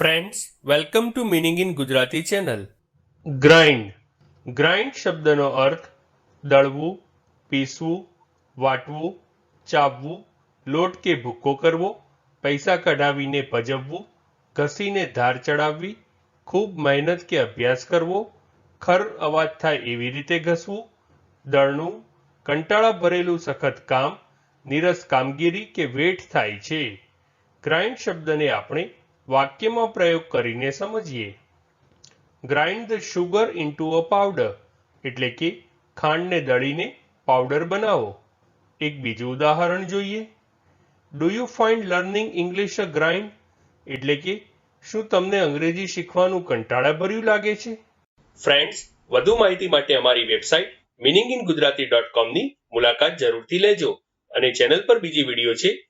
Friends welcome to meaning in Gujarati channel grind grind શબ્દનો અર્થ દળવું પીસવું વાટવું ચાવવું લોટ કે ભૂક્કો કરવો પૈસા કઢાવીને પજવવું ઘસીને ધાર ચડાવવી ખૂબ મહેનત કે અભ્યાસ કરવો ખર અવાજ થાય એવી રીતે ઘસવું દળનું કંટાળા ભરેલું સખત કામ નીરસ કામગીરી કે વેઠ થાય છે ગ્રાઇન્ડ શબ્દને આપણે વાક્યમાં પ્રયોગ કરીને સમજીએ. Grind the sugar into a powder એટલે કે ખાંડને દળીને પાવડર બનાવો. એક બીજું ઉદાહરણ જોઈએ. Do you find learning English a grind એટલે કે, શું તમને અંગ્રેજી શીખવાનું કંટાળાભર્યું લાગે છે? ફ્રેન્ડ્સ વધુ માહિતી માટે અમારી website meaning in Gujarati dot કોમની મુલાકાત જરૂરથી લેજો અને ચેનલ પર બીજી વીડિયો છે